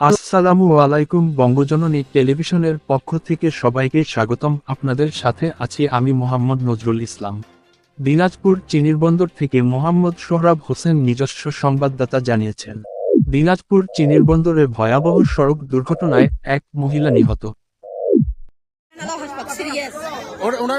আসসালামু আলাইকুম বঙ্গজননী টেলিভিশনের পক্ষ থেকে সবাইকে স্বাগতম। আপনাদের সাথে আছি আমি মোহাম্মদ নজরুল ইসলাম। দিনাজপুর চিনিরবন্দর থেকে মোহাম্মদ সোহরাব হোসেন নিজস্ব সংবাদদাতা জানিয়েছেন। দিনাজপুর চিনিরবন্দরে ভয়াবহ সড়ক দুর্ঘটনায় এক মহিলা নিহত।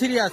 সিরিয়াস।